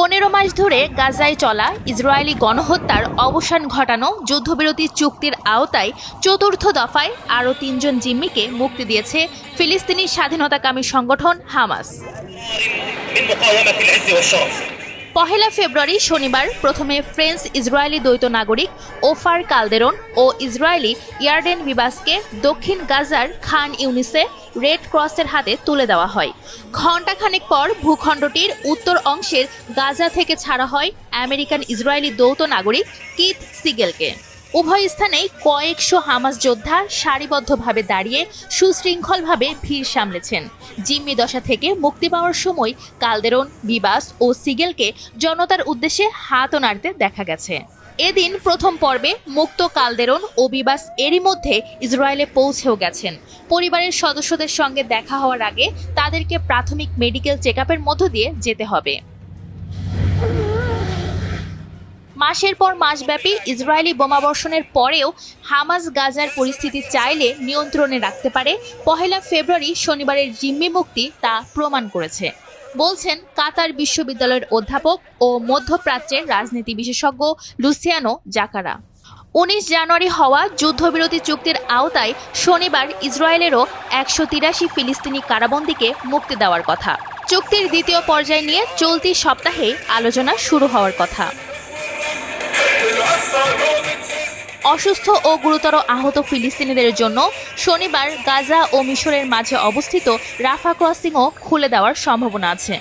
পনেরো মাস ধরে গাজায় চলা ইসরায়েলি গণহত্যার অবসান ঘটানো যুদ্ধবিরতি চুক্তির আওতায় চতুর্থ দফায় আরও তিনজন জিম্মিকে মুক্তি দিয়েছে ফিলিস্তিনি স্বাধীনতাকামী সংগঠন হামাস। পহেলা ফেব্রুয়ারি শনিবার প্রথমে ফ্রেঞ্চ ইসরায়েলি দ্বৈত নাগরিক ওফার কালদেরন ও ইসরায়েলি ইয়ারডেন বিবাসকে দক্ষিণ গাজার খান ইউনিসে রেড ক্রসের হাতে তুলে দেওয়া হয়। ঘণ্টাখানেক পর ভূখণ্ডটির উত্তর অংশের গাজা থেকে ছাড়া হয় আমেরিকান ইসরায়েলি দ্বৈত নাগরিক কিথ সিগেলকে। উভয় স্থানেই কয়েকশো হামাস যোদ্ধা সারিবদ্ধভাবে দাঁড়িয়ে সুশৃঙ্খলভাবে ভিড় সামলেছেন। জিম্মি দশা থেকে মুক্তি পাওয়ার সময় কালদেরন, বিবাস ও সিগেলকে জনতার উদ্দেশ্যে হাতও নাড়তে দেখা গেছে। এদিন প্রথম পর্বে মুক্ত কালদেরন ও বিবাস এরই মধ্যে ইসরায়েলে পৌঁছেও গেছেন। পরিবারের সদস্যদের সঙ্গে দেখা হওয়ার আগে তাদেরকে প্রাথমিক মেডিকেল চেক মধ্য দিয়ে যেতে হবে। মাসের পর মাসব্যাপী ইসরায়েলি বোমাবর্ষণের পরেও হামাস গাজার পরিস্থিতি চাইলে নিয়ন্ত্রণে রাখতে পারে। পহেলা ফেব্রুয়ারি শনিবারের জিম্মি মুক্তি তা প্রমাণ করেছে। বলছেন, কাতার বিশ্ববিদ্যালয়ের অধ্যাপক ও মধ্যপ্রাচ্যের রাজনীতি বিশেষজ্ঞ লুসিয়ানো জাকারা। উনিশ জানুয়ারি হওয়া যুদ্ধবিরতি চুক্তির আওতায় শনিবার ইসরায়েলেরও একশো তিরাশি ফিলিস্তিনি কারাবন্দীকে মুক্তি দেওয়ার কথা। চুক্তির দ্বিতীয় পর্যায় নিয়ে চলতি সপ্তাহে আলোচনা শুরু হওয়ার কথা। অসুস্থ ও গুরুতর আহত ফিলিস্তিনিদের জন্য শনিবার গাজা ও মিশরের মাঝে অবস্থিত রাফা ক্রসিংও খুলে দেওয়ার সম্ভাবনা আছে।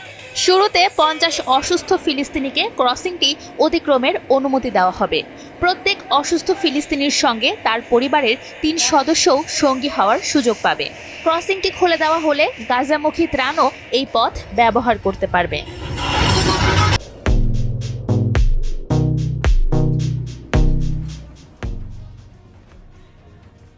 শুরুতে পঞ্চাশ অসুস্থ ফিলিস্তিনিকে ক্রসিংটি অতিক্রমের অনুমতি দেওয়া হবে। প্রত্যেক অসুস্থ ফিলিস্তিনির সঙ্গে তার পরিবারের তিন সদস্যও সঙ্গী হওয়ার সুযোগ পাবে। ক্রসিংটি খুলে দেওয়া হলে গাজামুখী ত্রাণও এই পথ ব্যবহার করতে পারবে।